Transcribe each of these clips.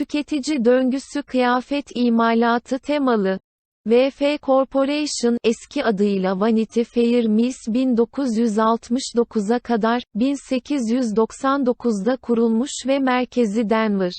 Tüketici döngüsü kıyafet imalatı temalı. VF Corporation eski adıyla Vanity Fair Mills 1969'a kadar 1899'da kurulmuş ve merkezi Denver.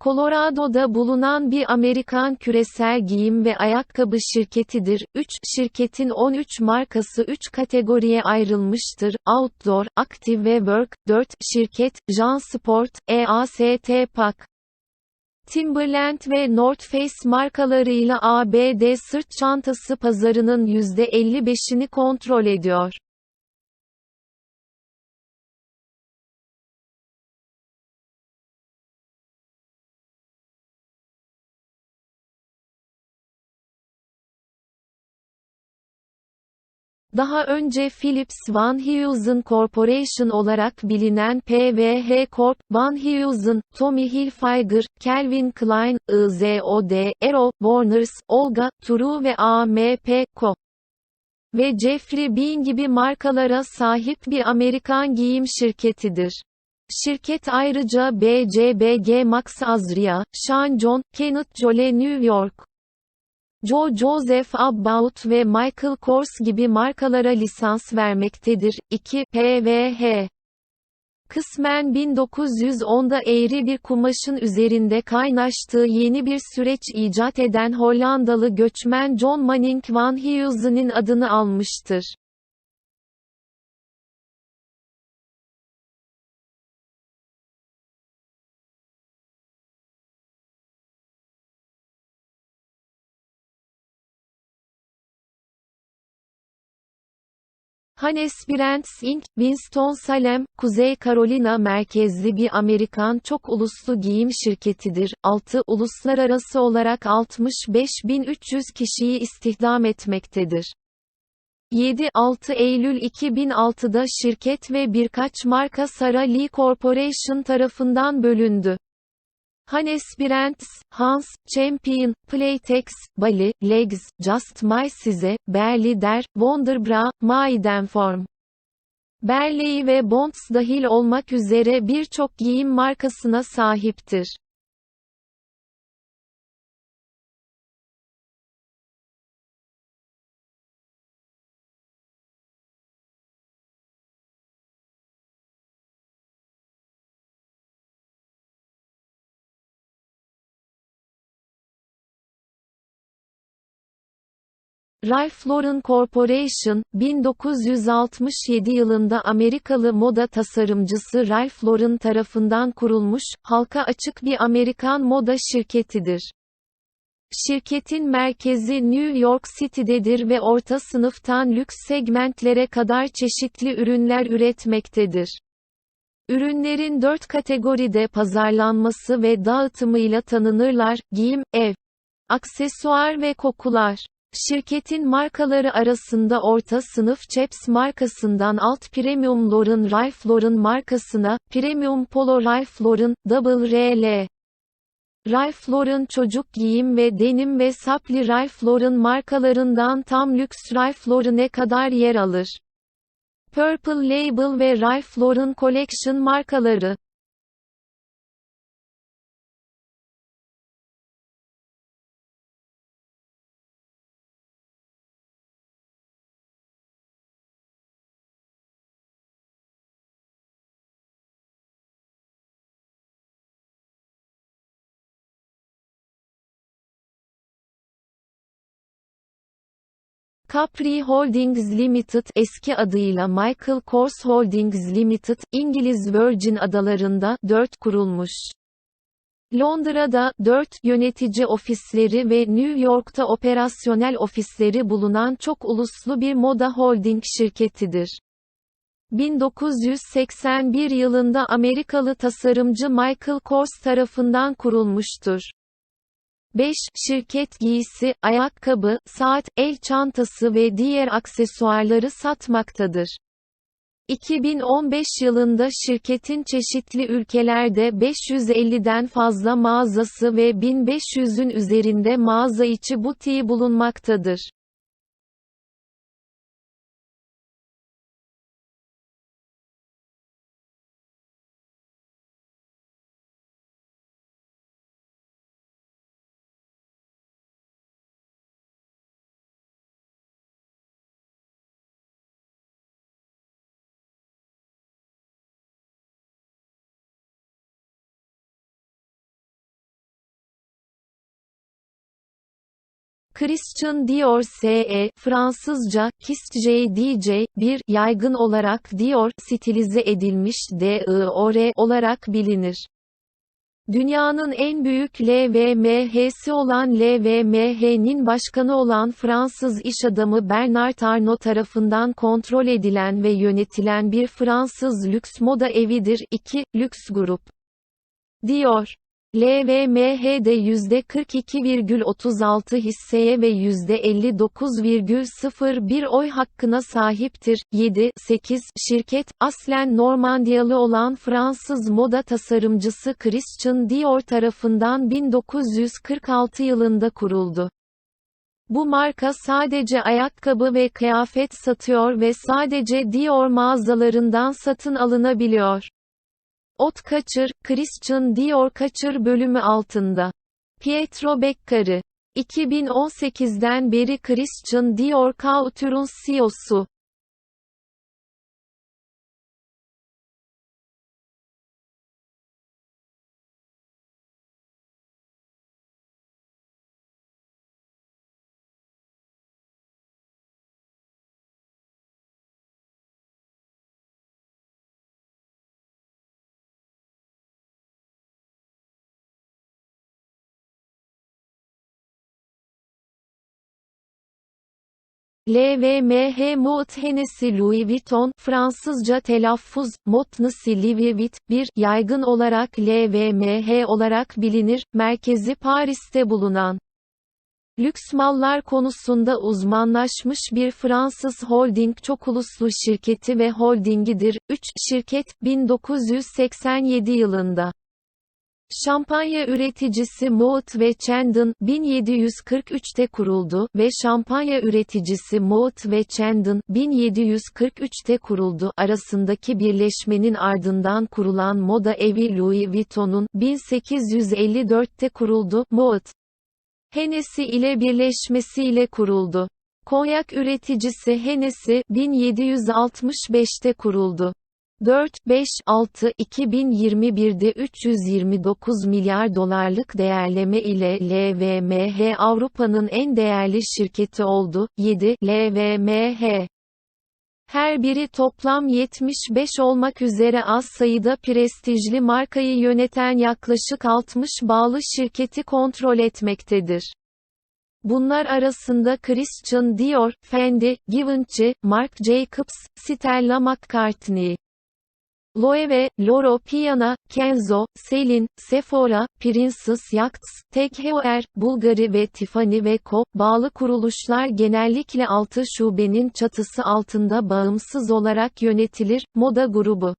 Colorado'da bulunan bir Amerikan küresel giyim ve ayakkabı şirketidir. 3 şirketin 13 markası 3 kategoriye ayrılmıştır. Outdoor, Active ve Work. 4 şirket, JanSport, EAST Pak. Timberland ve North Face markalarıyla ABD sırt çantası pazarının %55'ini kontrol ediyor. Daha önce Philips Van Heusen Corporation olarak bilinen PVH Corp, Van Heusen, Tommy Hilfiger, Calvin Klein, IZOD, Aero, Warners, Olga, True ve AMP Co. ve Jeffrey Bean gibi markalara sahip bir Amerikan giyim şirketidir. Şirket ayrıca BCBG Max Azria, Sean John, Kenneth Jole New York, Joe Joseph About ve Michael Kors gibi markalara lisans vermektedir. 2 PVH Kısmen 1910'da eğri bir kumaşın üzerinde kaynaştığı yeni bir süreç icat eden Hollandalı göçmen John Manning van Heusen'in adını almıştır. Hannes Brands Inc., Winston-Salem, Kuzey Carolina merkezli bir Amerikan çok uluslu giyim şirketidir. 6 uluslararası olarak 65.300 kişiyi istihdam etmektedir. 7-6 Eylül 2006'da şirket ve birkaç marka Sara Lee Corporation tarafından bölündü. Hannes Brands, Hans, Champion, Playtex, Bali, Legs, Just My Size, Berlider, Wonderbra, Maidenform. Berley ve Bonds dahil olmak üzere birçok giyim markasına sahiptir. Ralph Lauren Corporation, 1967 yılında Amerikalı moda tasarımcısı Ralph Lauren tarafından kurulmuş, halka açık bir Amerikan moda şirketidir. Şirketin merkezi New York City'dedir ve orta sınıftan lüks segmentlere kadar çeşitli ürünler üretmektedir. Ürünlerin dört kategoride pazarlanması ve dağıtımıyla tanınırlar, giyim, ev, aksesuar ve kokular. Şirketin markaları arasında orta sınıf Chaps markasından alt Premium Lauren Ralph Lauren markasına, Premium Polo Ralph Lauren, Double RL. Ralph Lauren çocuk giyim ve denim ve sapli Ralph Lauren markalarından tam lüks Ralph Lauren'e kadar yer alır. Purple Label ve Ralph Lauren Collection markaları Capri Holdings Limited eski adıyla Michael Kors Holdings Limited, İngiliz Virgin Adalarında 4 kurulmuş. Londra'da 4 yönetici ofisleri ve New York'ta operasyonel ofisleri bulunan çok uluslu bir moda holding şirketidir. 1981 yılında Amerikalı tasarımcı Michael Kors tarafından kurulmuştur. 5. Şirket giysi, ayakkabı, saat, el çantası ve diğer aksesuarları satmaktadır. 2015 yılında şirketin çeşitli ülkelerde 550'den fazla mağazası ve 1500'ün üzerinde mağaza içi butiği bulunmaktadır. Christian Dior SE, Fransızca, Kist JDJ, bir, yaygın olarak Dior, stilize edilmiş DIOR olarak bilinir. Dünyanın en büyük LVMH'si olan LVMH'nin başkanı olan Fransız iş adamı Bernard Arnault tarafından kontrol edilen ve yönetilen bir Fransız lüks moda evidir. 2. Lüks grup Dior LVMH'de %42,36 hisseye ve %59,01 oy hakkına sahiptir. 7. 8. Şirket, aslen Normandiyalı olan Fransız moda tasarımcısı Christian Dior tarafından 1946 yılında kuruldu. Bu marka sadece ayakkabı ve kıyafet satıyor ve sadece Dior mağazalarından satın alınabiliyor. Ot Kaçır, Christian Dior Kaçır bölümü altında. Pietro Beccari. 2018'den beri Christian Dior Couture'un CEO'su. LVMH Moët Hennessy Louis Vuitton Fransızca telaffuz, Motnesi Livivit, bir, yaygın olarak LVMH olarak bilinir, merkezi Paris'te bulunan Lüks mallar konusunda uzmanlaşmış bir Fransız holding çok uluslu şirketi ve holdingidir. 3. Şirket, 1987 yılında Şampanya üreticisi Moët ve Chandon, 1743'te kuruldu ve şampanya üreticisi Moët ve Chandon, 1743'te kuruldu. Arasındaki birleşmenin ardından kurulan moda evi Louis Vuitton'un, 1854'te kuruldu. Moët, Hennessy ile birleşmesiyle kuruldu. Konyak üreticisi Hennessy, 1765'te kuruldu. 4, 5, 6, 2021'de 329 milyar dolarlık değerleme ile LVMH Avrupa'nın en değerli şirketi oldu. 7, LVMH her biri toplam 75 olmak üzere az sayıda prestijli markayı yöneten yaklaşık 60 bağlı şirketi kontrol etmektedir. Bunlar arasında Christian Dior, Fendi, Givenchy, Marc Jacobs, Stella McCartney, Loewe, Loro Piana, Kenzo, Selin, Sephora, Princess Yachts, Heuer, Bulgari ve Tiffany ve Co. bağlı kuruluşlar genellikle 6 şubenin çatısı altında bağımsız olarak yönetilir, moda grubu.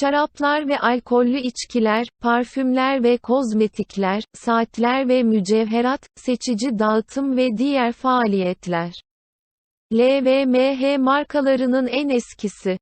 Şaraplar ve alkollü içkiler, parfümler ve kozmetikler, saatler ve mücevherat, seçici dağıtım ve diğer faaliyetler. LVMH markalarının en eskisi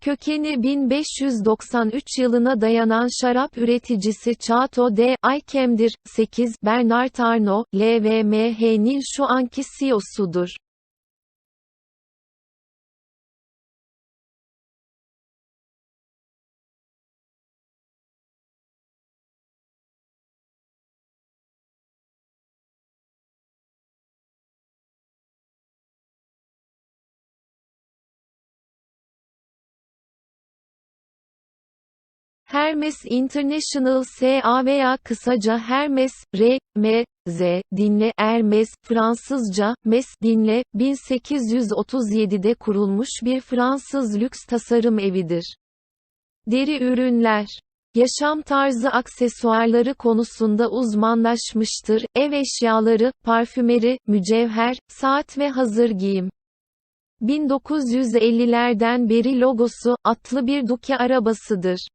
Kökeni 1593 yılına dayanan şarap üreticisi Chateau de Aykem'dir. 8. Bernard Arnault, LVMH'nin şu anki CEO'sudur. Hermes International SA veya kısaca Hermes, R, M, Z, dinle Hermes, Fransızca, Mes dinle, 1837'de kurulmuş bir Fransız lüks tasarım evidir. Deri ürünler Yaşam tarzı aksesuarları konusunda uzmanlaşmıştır, ev eşyaları, parfümeri, mücevher, saat ve hazır giyim. 1950'lerden beri logosu, atlı bir duke arabasıdır.